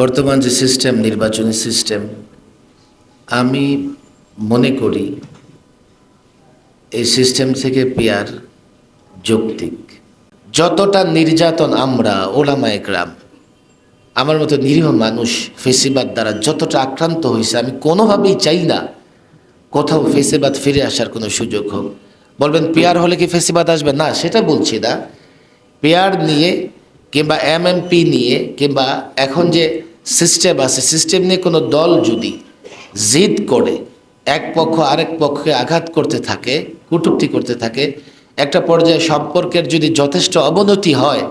বর্তমান যে সিস্টেম নির্বাচনী সিস্টেম আমি মনে করি এই সিস্টেম থেকে পেয়ার যৌক্তিক। যতটা নির্যাতন আমরা ওলামা একরাম আমার মতো নিরীহ মানুষ, ফেসিবাদ দ্বারা যতটা আক্রান্ত হয়েছে, আমি কোনোভাবেই চাই না কোথাও ফেসিবাদ ফিরে আসার কোনো সুযোগ হোক। বলবেন পেয়ার হলে কি ফেসিবাদ আসবে? না, সেটা বলছি না। পেয়ার নিয়ে কিংবা এমএমপি নিয়ে কিংবা এখন যে সিস্টেম আছে সিস্টেম নিয়ে কোনো দল যদি জিদ করে, এক পক্ষ আরেক পক্ষকে আঘাত করতে থাকে, কটূক্তি করতে থাকে, একটা পর্যায়ে সম্পর্কের যদি যথেষ্ট অবনতি হয়,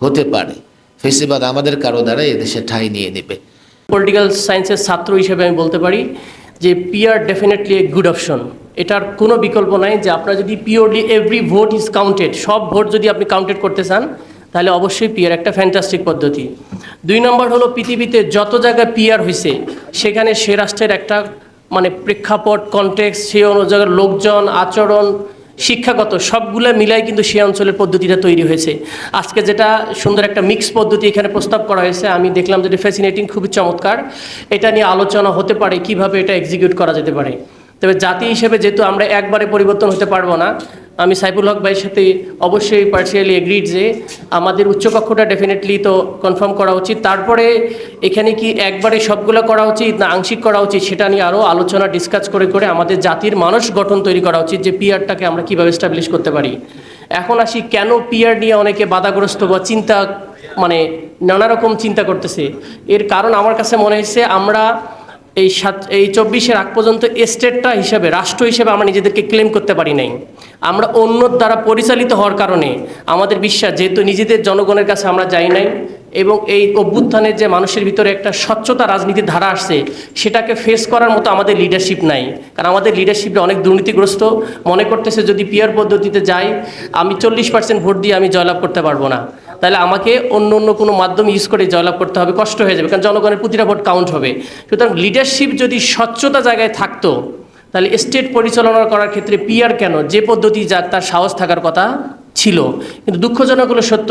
হতে পারে। ফেসিবাদ আমাদের কারও দ্বারা এদেশে ঠাঁই নিয়ে নেবে। পলিটিক্যাল সায়েন্সের ছাত্র হিসেবে আমি বলতে পারি যে PR definitely a good option এটার কোনো বিকল্প নাই যে আপনার যদি purely every vote is counted সব ভোট যদি আপনি কাউন্টেড করতে চান তাহলে অবশ্যই পিয়ার একটা ফ্যান্টাস্টিক পদ্ধতি। দুই নম্বর হলো পৃথিবীতে যত জায়গায় পিয়ার হয়েছে সেখানে সে রাষ্ট্রের একটা মানে প্রেক্ষাপট কনটেক্স সে অনুযায়ী লোকজন, আচরণ, শিক্ষাগত সবগুলো মিলাই কিন্তু সেই অঞ্চলের পদ্ধতিটা তৈরি হয়েছে। আজকে যেটা সুন্দর একটা মিক্স পদ্ধতি এখানে প্রস্তাব করা হয়েছে, আমি দেখলাম যেটা ফ্যাসিনেটিং খুবই চমৎকার। এটা নিয়ে আলোচনা হতে পারে, কীভাবে এটা এক্সিকিউট করা যেতে পারে। তবে জাতি হিসেবে যেহেতু আমরা একবারে পরিবর্তন হতে পারব না আমি সাইফুল হক ভাইয়ের সাথে অবশ্যই পার্সিয়ালি এগ্রিড যে আমাদের উচ্চকক্ষটা ডেফিনেটলি তো কনফার্ম করা উচিত। তারপরে এখানে কি একবারে সবগুলো করা উচিত না আংশিক করা উচিত সেটা নিয়ে আরও আলোচনা ডিসকাস করে করে আমাদের জাতির মানুষ গঠন তৈরি করা উচিত যে পিয়ারটাকে আমরা কীভাবে স্টাবলিশ করতে পারি। এখন আসি কেন পিয়ার নিয়ে অনেকে বাধাগ্রস্ত বা চিন্তা মানে নানা রকম চিন্তা করতেছে। এর কারণ আমার কাছে মনে হয়েছে আমরা এই সাত, এই চব্বিশের আগ পর্যন্ত স্টেটটা হিসেবে, রাষ্ট্র হিসেবে আমরা নিজেদেরকে ক্লেম করতে পারি নাই। আমরা অন্য দ্বারা পরিচালিত হওয়ার কারণে আমাদের বিশ্বাস, যেহেতু নিজেদের জনগণের কাছে আমরা যাই নাই, এবং এই অভ্যুত্থানের যে মানুষের ভিতরে একটা স্বচ্ছতা রাজনীতির ধারা আসছে, সেটাকে ফেস করার মতো আমাদের লিডারশিপ নাই। কারণ আমাদের লিডারশিপে অনেক দুর্নীতিগ্রস্ত। মনে করতেছে যদি পিয়ার পদ্ধতিতে যাই, আমি চল্লিশ পার্সেন্ট ভোট দিয়ে আমি জয়লাভ করতে পারব না। তাহলে আমাকে অন্য অন্য কোনো মাধ্যম ইউজ করে জয়লাভ করতে হবে, কষ্ট হয়ে যাবে, কারণ জনগণের প্রতিটা ভোট কাউন্ট হবে। সুতরাং লিডারশিপ যদি স্বচ্ছতা জায়গায় থাকতো, তাহলে স্টেট পরিচালনা করার ক্ষেত্রে পিয়ার কেন? যে পদ্ধতি যাক তার সাহস থাকার কথা ছিল। কিন্তু দুঃখজনক হলো সত্য,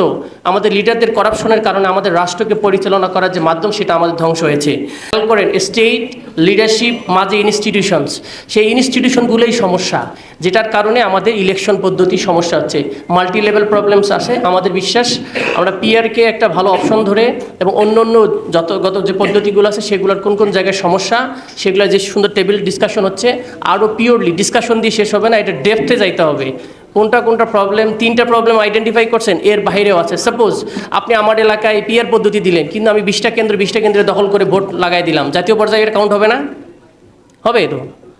আমাদের লিডারদের করাপশনের কারণে আমাদের রাষ্ট্রকে পরিচালনা করার যে মাধ্যম সেটা আমাদের ধ্বংস হয়েছে। খেয়াল করেন স্টেট লিডারশিপ মাঝে ইনস্টিটিউশনস সেই ইনস্টিটিউশনগুলোই সমস্যা, যেটার কারণে আমাদের ইলেকশন পদ্ধতি সমস্যা হচ্ছে। মাল্টি লেভেল প্রবলেমস আসে, আমাদের বিশ্বাস, আমরা পিআরকে একটা ভালো অপশন ধরে এবং অন্য অন্য যত, গত যে পদ্ধতিগুলো আছে, সেগুলোর কোন কোন জায়গায় সমস্যা সেগুলো যে সুন্দর টেবিল ডিসকাশন হচ্ছে, আরও পিওরলি ডিসকাশন দিয়ে শেষ হবে না, এটা ডেপথে যাইতে হবে। কোনটা কোনটা প্রবলেম তিনটা প্রবলেম আইডেন্টিফাই করছেন, এর বাইরেও আছে। সাপোজ আপনি আমার এলাকায় পিআর পদ্ধতি দিলেন, কিন্তু আমি বিশটা কেন্দ্র, বিশটা কেন্দ্রে দখল করে ভোট লাগাই দিলাম। জাতীয় পর্যায়ে এটা কাউন্ট হবে না? হবে তো।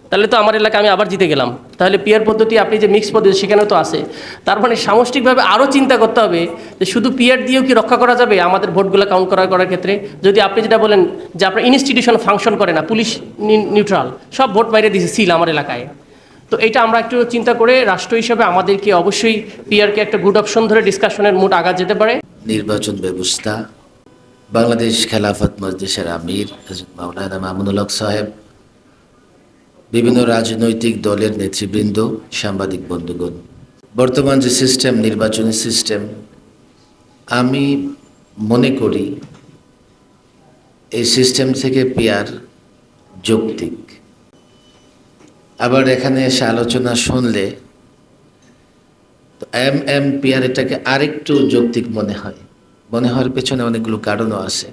তাহলে তো আমার এলাকায় আমি আবার জিতে গেলাম। তাহলে পিয়ার পদ্ধতি, আপনি যে মিক্স পদ্ধতি, সেখানেও তো আছে। তার মানে সামষ্টিকভাবে আরও চিন্তা করতে হবে যে শুধু পিয়ার দিয়েও কি রক্ষা করা যাবে আমাদের ভোটগুলো কাউন্ট করার করার ক্ষেত্রে? যদি আপনি যেটা বলেন যে আপনার ইনস্টিটিউশন ফাংশন করে না, পুলিশ নিউট্রাল সব ভোট বাইরে দিয়েছে সিল আমার এলাকায়। তো এটা আমরা একটু চিন্তা করে রাষ্ট্র হিসেবে আমাদেরকে অবশ্যই পিআরকে একটা গুড অপশন ধরে ডিসকাশনের মুড আগা যেতে পারে। নির্বাচন ব্যবস্থা, বাংলাদেশ খেলাফত মজলিসের আমির মাওলানা মামুনুল হক সাহেব, বিভিন্ন রাজনৈতিক দলের নেতৃবৃন্দ, সাংবাদিক বন্ধুগণ। বর্তমান যে সিস্টেম নির্বাচনী সিস্টেম আমি মনে করি এই সিস্টেম থেকে পিয়ার যৌক্তিক। আবার এখানে এসে আলোচনা শুনলে এম এম পিয়ার এটাকে আরেকটু যৌক্তিক মনে হয়। মনে হওয়ার পেছনে অনেকগুলো কারণও আছে।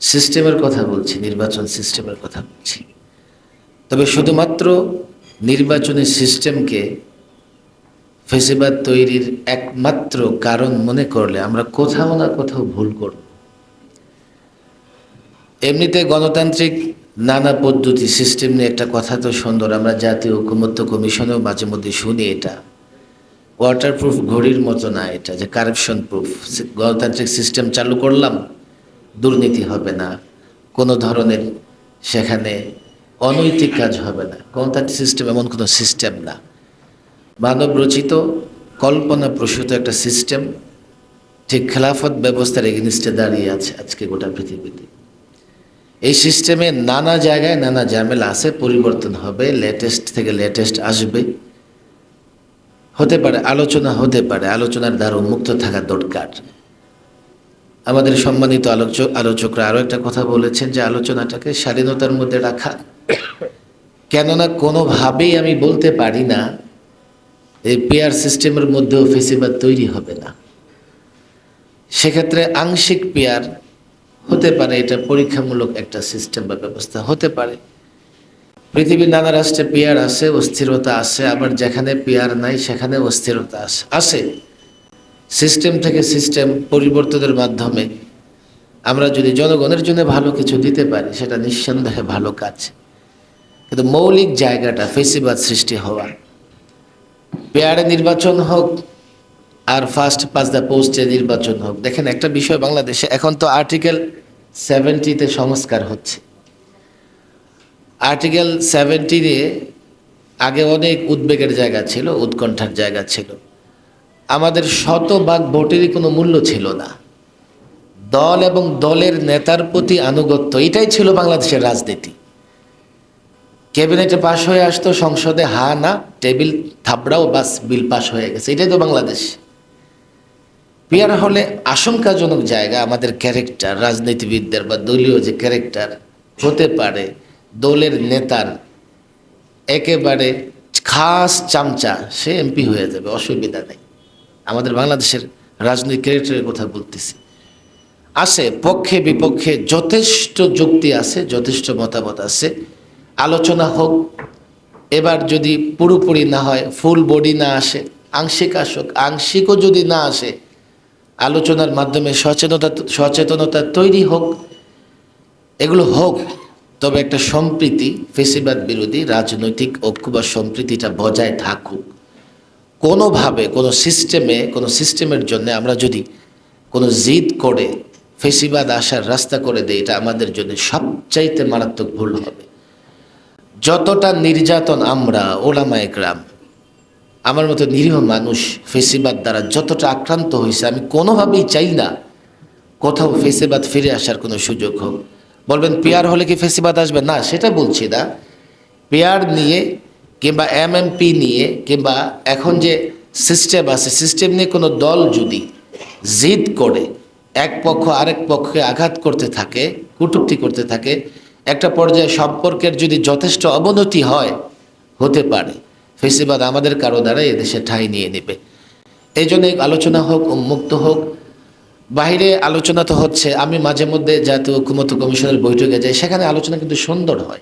সিস্টেমের কথা বলছি, নির্বাচন সিস্টেমের কথা বলছি। তবে শুধুমাত্র নির্বাচনী সিস্টেমকে ফেসিবাদ তৈরির একমাত্র কারণ মনে করলে আমরা কোথাও না কোথাও ভুল করব। এমনিতে গণতান্ত্রিক নানা পদ্ধতি সিস্টেম নিয়ে একটা কথা তো সুন্দর, আমরা জাতীয় ঐকমত্য কমিশনেও মাঝে মধ্যে শুনি এটা। ওয়াটারপ্রুফ ঘড়ির মতো না এটা, যে কারাপশন প্রুফ গণতান্ত্রিক সিস্টেম চালু করলাম, দুর্নীতি হবে না। কোনো ধরনের সেখানে অনৈতিক কাজ হবে না। গণতান্ত্রিক সিস্টেম এমন কোনো সিস্টেম না। মানব রচিত কল্পনা প্রসূত একটা সিস্টেম ঠিক খেলাফত ব্যবস্থার এগেনিস্টে দাঁড়িয়ে আছে আজকে গোটা পৃথিবীতে। এই সিস্টেমে নানা জায়গায় নানা ঝামেলা আছে, পরিবর্তন হবে লেটেস্ট থেকে লেটেস্ট আসবে। হতে পারে, আলোচনা হতে পারে, আলোচনার দ্বার উন্মুক্ত থাকা দরকার। আমাদের সম্মানিত আলোচক, আলোচকরা আরও একটা কথা বলেছেন যে আলোচনাটাকে স্বাধীনতার মধ্যে রাখা। কেননা কোনোভাবেই আমি বলতে পারি না, এই পেয়ার সিস্টেমের মধ্যেও ফেসিবাদ তৈরি হবে না। সেক্ষেত্রে আংশিক পেয়ার হতে পারে, এটা পরীক্ষামূলক একটা সিস্টেম বা ব্যবস্থা হতে পারে। পৃথিবীর নানা রাষ্ট্রে পেয়ার আছে, অস্থিরতা আছে, আবার যেখানে পেয়ার নাই, সেখানে অস্থিরতা আছে আছে সিস্টেম থেকে সিস্টেম পরিবর্তনের মাধ্যমে আমরা যদি জনগণের জন্য ভালো কিছু দিতে পারি, সেটা নিঃসন্দেহে ভালো কাজ। কিন্তু মৌলিক জায়গাটা ফেসিবাদ সৃষ্টি হওয়া পেয়ারে নির্বাচন হোক আর ফার্স্ট পাস দ্য পোস্টে নির্বাচন হোক। দেখেন, একটা বিষয় বাংলাদেশে এখন তো আর্টিকেল সেভেন্টিতে সংস্কার হচ্ছে। আর্টিকেল সেভেন্টি নিয়ে আগে অনেক উদ্বেগের জায়গা ছিল, উৎকণ্ঠার জায়গা ছিল। আমাদের শতভাগ ভোটেরই কোনো মূল্য ছিল না। দল এবং দলের নেতার প্রতি আনুগত্য, এটাই ছিল বাংলাদেশের রাজনীতি। ক্যাবিনেটে পাশ হয়ে আসতো, সংসদে হা না, টেবিল থাবড়াও বাস, বিল পাশ হয়ে গেছে। এটাই তো বাংলাদেশ। পিয়ার হলে আশঙ্কাজনক জায়গা আমাদের ক্যারেক্টার রাজনীতিবিদদের বা দলীয় যে ক্যারেক্টার হতে পারে, দলের নেতার একেবারে খাস চামচা, সে এমপি হয়ে যাবে, অসুবিধা নেই। আমাদের বাংলাদেশের রাজনৈতিক ক্যারেক্টারের কথা বলতেছি। আছে, পক্ষে বিপক্ষে যথেষ্ট যুক্তি আছে, যথেষ্ট মতামত আছে। আলোচনা হোক, এবার যদি পুরোপুরি না হয় ফুল বডি না আসে, আংশিক আসুক, আংশিকও যদি না আসে আলোচনার মাধ্যমে সচেতনতা সচেতনতা তৈরি হোক, এগুলো হোক, তবে একটা সম্প্রীতি, ফেসিবাদ বিরোধী, রাজনৈতিক ঐক্য বা সম্প্রীতিটা বজায় থাকুক। কোনোভাবে, কোনো সিস্টেমে, কোনো সিস্টেমের জন্য আমরা যদি কোনো জিদ করে, ফেসিবাদ আসার রাস্তা করে দেয় এটা আমাদের জন্য সবচাইতে মারাত্মক ভুল হবে। যতটা নির্যাতন আমরা ওলামা আমার মতো নিরীহ মানুষ ফেসিবাদ দ্বারা যতটা আক্রান্ত হয়েছে, আমি কোনোভাবেই চাই না কোথাও ফেসিবাদ ফিরে আসার কোনো সুযোগ হোক। বলবেন, পেয়ার হলে কি ফেসিবাদ আসবে? না, সেটা বলছি না। পেয়ার নিয়ে কিংবা এমএমপি নিয়ে কিংবা এখন যে সিস্টেম আছে, সিস্টেম নিয়ে কোনো দল যদি জিদ করে, এক পক্ষ আরেক পক্ষকে আঘাত করতে থাকে কটূক্তি করতে থাকে, একটা পর্যায়ে সম্পর্কের যদি যথেষ্ট অবনতি হয়, হতে পারে। ফেসিবাদ আমাদের কারও দ্বারা এদেশে ঠাঁই নিয়ে নেবে। এই জন্য আলোচনা হোক, উন্মুক্ত হোক। বাইরে আলোচনা তো হচ্ছে, আমি মাঝে মধ্যে জাতীয় ঐক্যমত্য কমিশনের বৈঠকে যাই, সেখানে আলোচনা কিন্তু সুন্দর হয়।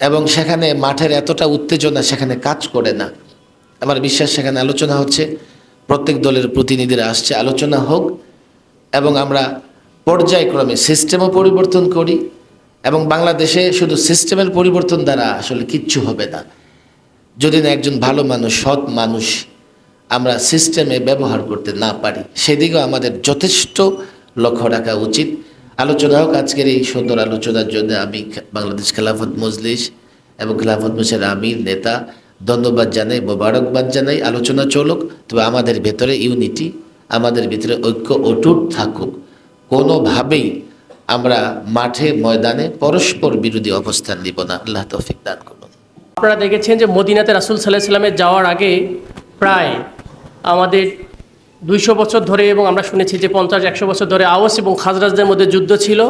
এবং সেখানে মাঠের এতটা উত্তেজনা সেখানে কাজ করে না। আমার বিশ্বাস, সেখানে আলোচনা হচ্ছে, প্রত্যেক দলের প্রতিনিধিরা আসছে, আলোচনা হোক। এবং আমরা পর্যায়ক্রমে সিস্টেমও পরিবর্তন করি। এবং বাংলাদেশে শুধু সিস্টেমের পরিবর্তন দ্বারা আসলে কিচ্ছু হবে না। যদি না একজন ভালো মানুষ, সৎ মানুষ আমরা সিস্টেমে ব্যবহার করতে না পারি, সেদিকেও আমাদের যথেষ্ট লক্ষ্য রাখা উচিত। আলোচনা হোক আজকের এই সুন্দর আলোচনার জন্য আমি বাংলাদেশ খেলাফত মজলিস এবং খেলাফত মজলিসের আমির, নেতা, ধন্যবাদ জানাই, মোবারকবাদ জানাই, আলোচনা চলুক, তবে আমাদের ভেতরে ইউনিটি আমাদের ভিতরে ঐক্য অটুট থাকুক। কোনোভাবেই আমরা মাঠে, ময়দানে পরস্পর বিরোধী অবস্থান নিব না। আল্লাহ তৌফিক দান করুন। আপনারা দেখেছেন যে মদিনাতে রাসুল সাল্লাহ যাওয়ার আগে প্রায় আমাদের দুইশো বছর ধরে এবং আমরা শুনেছি যে পঞ্চাশ, একশো বছর ধরে আওয়াস এবং খাজরাজদের মধ্যে যুদ্ধ ছিল।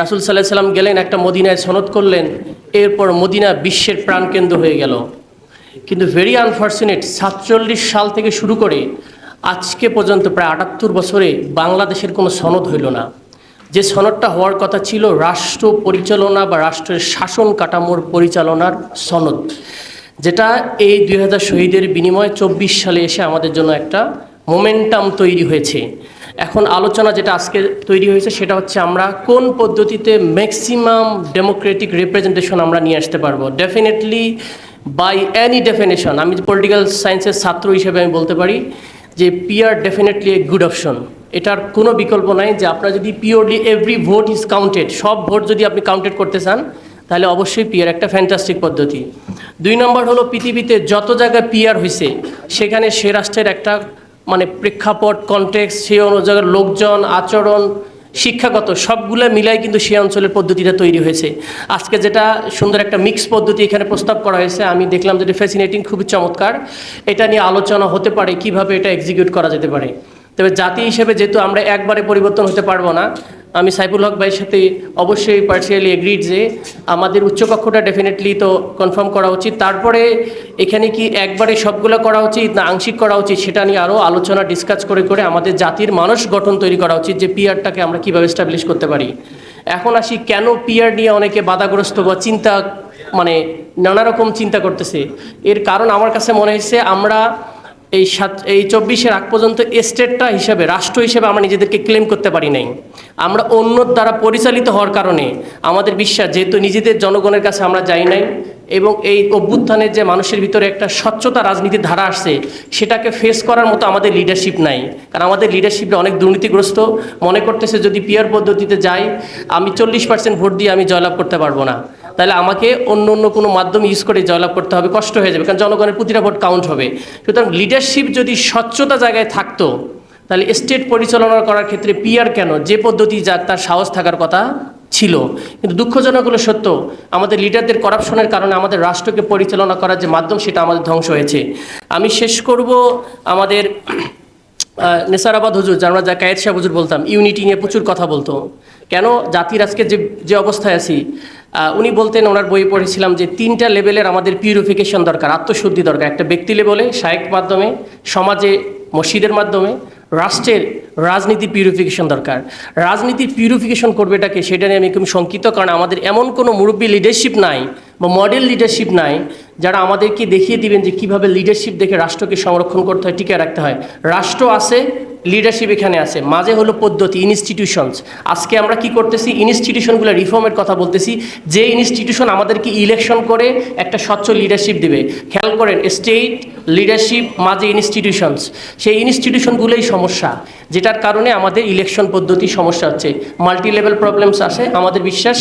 রাসুল সাল্লাহ সাল্লাম গেলেন, একটা মদিনায় সনদ করলেন, এরপর মদিনা বিশ্বের প্রাণকেন্দ্র হয়ে গেল। কিন্তু ভেরি আনফর্চুনেট সাতচল্লিশ সাল থেকে শুরু করে আজকে পর্যন্ত প্রায় আটাত্তর বছরে বাংলাদেশের কোনো সনদ হইল না। যে সনদটা হওয়ার কথা ছিল রাষ্ট্র পরিচালনা বা রাষ্ট্রের শাসন কাঠামোর পরিচালনার সনদ, যেটা এই দুই হাজার শহীদের বিনিময়ে চব্বিশ সালে এসে আমাদের জন্য একটা মোমেন্টাম তৈরি হয়েছে। এখন আলোচনা যেটা আজকে তৈরি হয়েছে সেটা হচ্ছে আমরা কোন পদ্ধতিতে ম্যাক্সিমাম ডেমোক্রেটিক রিপ্রেজেন্টেশন আমরা নিয়ে আসতে পারব। ডেফিনেটলি বাই অ্যানি ডেফিনেশন আমি পলিটিক্যাল সায়েন্সের ছাত্র হিসেবে আমি বলতে পারি যে PR definitely a good option এটার কোনো বিকল্প নাই যে আপনার যদি purely every vote is counted সব ভোট যদি আপনি কাউন্টেড করতে চান, তাহলে অবশ্যই পিয়ার একটা ফ্যান্টাস্টিক পদ্ধতি। দুই নম্বর হলো পৃথিবীতে যত জায়গায় পিয়ার হয়েছে সেখানে সে রাষ্ট্রের একটা মানে প্রেক্ষাপট কনটেক্স সে অনুযায়ী লোকজন, আচরণ শিক্ষাগত সবগুলো মিলাই কিন্তু সেই অঞ্চলের পদ্ধতিটা তৈরি হয়েছে। আজকে যেটা সুন্দর একটা মিক্স পদ্ধতি এখানে প্রস্তাব করা হয়েছে, আমি দেখলাম যেটা ফ্যাসিনেটিং খুবই চমৎকার। এটা নিয়ে আলোচনা হতে পারে কীভাবে এটা এক্সিকিউট করা যেতে পারে। তবে জাতি হিসেবে যেহেতু আমরা একবারে পরিবর্তন হতে পারব না আমি সাইফুল হক ভাইয়ের সাথে অবশ্যই পার্সিয়ালি এগ্রিড যে আমাদের উচ্চকক্ষটা ডেফিনেটলি তো কনফার্ম করা উচিত। তারপরে এখানে কি একবারে সবগুলো করা উচিত না আংশিক করা উচিত সেটা নিয়ে আরও আলোচনা ডিসকাস করে করে আমাদের জাতির মানুষ গঠন তৈরি করা উচিত যে পিয়ারটাকে আমরা কীভাবে স্টাবলিশ করতে পারি। এখন আসি কেন পিয়ার নিয়ে অনেকে বাধাগ্রস্ত বা চিন্তা মানে নানা রকম চিন্তা করতেছে। এর কারণ আমার কাছে মনে হয়েছে আমরা এই সাত, এই চব্বিশের আগ পর্যন্ত স্টেটটা হিসেবে, রাষ্ট্র হিসেবে আমরা নিজেদেরকে ক্লেম করতে পারি নাই। আমরা অন্য দ্বারা পরিচালিত হওয়ার কারণে আমাদের বিশ্বাস, যেহেতু নিজেদের জনগণের কাছে আমরা যাই নাই, এবং এই অভ্যুত্থানের যে মানুষের ভিতরে একটা স্বচ্ছতা রাজনীতির ধারা আসছে, সেটাকে ফেস করার মতো আমাদের লিডারশিপ নাই। কারণ আমাদের লিডারশিপটা অনেক দুর্নীতিগ্রস্ত। মনে করতেছে যদি পিয়ার পদ্ধতিতে যাই, আমি চল্লিশ পার্সেন্ট ভোট দিয়ে আমি জয়লাভ করতে পারব না। তাহলে আমাকে অন্য অন্য কোনো মাধ্যম ইউজ করে জয়লাভ করতে হবে, কষ্ট হয়ে যাবে, কারণ জনগণের প্রতিটা ভোট কাউন্ট হবে। সুতরাং লিডারশিপ যদি স্বচ্ছতা জায়গায় থাকতো, তাহলে স্টেট পরিচালনা করার ক্ষেত্রে পিআর কেন? যে পদ্ধতি যাক তার সাহস থাকার কথা ছিল। কিন্তু দুঃখজনক হলো সত্য, আমাদের লিডারদের করাপশনের কারণে আমাদের রাষ্ট্রকে পরিচালনা করার যে মাধ্যম, সেটা আমাদের ধ্বংস হয়েছে। আমি শেষ করব আমাদের নেসারাবাদ হুজুর, যার আমরা যা কায়েদ শাহ হুজুর বলতাম ইউনিটি নিয়ে প্রচুর কথা বলতো। কেন? জাতির আজকে যে যে অবস্থায় আছি উনি বলতেন, ওনার বই পড়েছিলাম যে তিনটা লেভেলের আমাদের পিউরিফিকেশন দরকার, আত্মশুদ্ধি দরকার। একটা ব্যক্তি লেভেলে সাহেক মাধ্যমে, সমাজে, মসজিদের মাধ্যমে, রাষ্ট্রের রাজনীতি পিউরিফিকেশন দরকার। রাজনীতির পিউরিফিকেশন করবে এটাকে, সেটা নিয়ে আমি খুব শঙ্কিত, কারণ আমাদের এমন কোনো মুরব্বী লিডারশিপ নাই বা মডেল লিডারশিপ নাই, যারা আমাদেরকে দেখিয়ে দিবেন যে কীভাবে লিডারশিপ দেখে রাষ্ট্রকে সংরক্ষণ করতে হয় টিকে রাখতে হয়। রাষ্ট্র আছে লিডারশিপ এখানে আছে। মাঝে হলো পদ্ধতি ইনস্টিটিউশনস আজকে আমরা কি করতেছি? ইনস্টিটিউশনগুলো রিফর্মের কথা বলতেছি। যে ইনস্টিটিউশন আমাদেরকে ইলেকশন করে একটা স্বচ্ছ লিডারশিপ দেবে। খেয়াল করেন স্টেট লিডারশিপ মাঝে ইনস্টিটিউশনস সেই ইনস্টিটিউশনগুলোই সমস্যা। যেটার কারণে আমাদের ইলেকশন পদ্ধতি সমস্যা হচ্ছে। মাল্টি লেভেল প্রবলেমস আসে, আমাদের বিশ্বাস,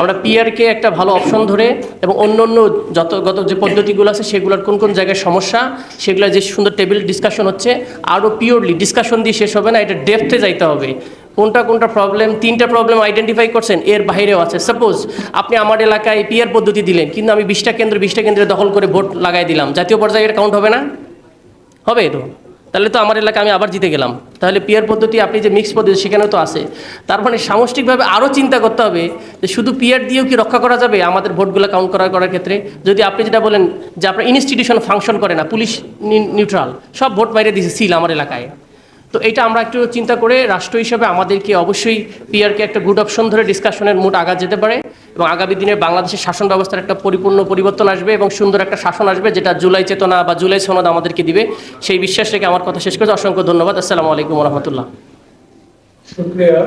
আমরা পিআরকে একটা ভালো অপশন ধরে এবং অন্য অন্য যত গত যে পদ্ধতিগুলো আছে, সেগুলোর কোন কোন জায়গায় সমস্যা সেগুলো যে সুন্দর টেবিল ডিসকাশন হচ্ছে আরও পিওরলি ডিসকাশন দিয়ে শেষ হবে না, এটা ডেপথে যাইতে হবে। কোনটা কোনটা প্রবলেম তিনটা প্রবলেম আইডেন্টিফাই করছেন, এর বাইরেও আছে। সাপোজ আপনি আমার এলাকায় পিআর পদ্ধতি দিলেন, কিন্তু আমি বিশটা কেন্দ্র, বিশটা কেন্দ্রে দখল করে ভোট লাগাই দিলাম, জাতীয় পর্যায়ে এটা কাউন্ট হবে না? হবে তো? তাহলে তো আমার এলাকা আমি আবার জিতে গেলাম। তাহলে পিয়ার পদ্ধতি আপনি যে মিক্স পদ্ধতি, সেখানেও তো আছে। তার মানে সামষ্টিকভাবে আরও চিন্তা করতে হবে যে শুধু পিয়ার দিয়েও কি রক্ষা করা যাবে আমাদের ভোটগুলো কাউন্ট করা করার ক্ষেত্রে? যদি আপনি যেটা বলেন যে আপনার ইনস্টিটিউশন ফাংশন করে না, পুলিশ নিউট্রাল সব ভোট বাইরে দিয়েছে সিল আমার এলাকায়। তো এটা আমরা একটু চিন্তা করে রাষ্ট্র হিসেবে আমাদেরকে অবশ্যই পিআরকে একটা গুড অপশন ধরে ডিসকাশনের মুড আগা যেতে পারে এবং আগামী দিনে বাংলাদেশের শাসন ব্যবস্থার একটা পরিপূর্ণ পরিবর্তন আসবে এবং সুন্দর একটা শাসন আসবে যেটা জুলাই চেতনা বা জুলাই সনদ আমাদেরকে দিবে। সেই বিশ্বাস রেখে আমার কথা শেষ করছি। অসংখ্য ধন্যবাদ। আসসালামু আলাইকুম রহমতুল্লাহ। শুক্রিয়া।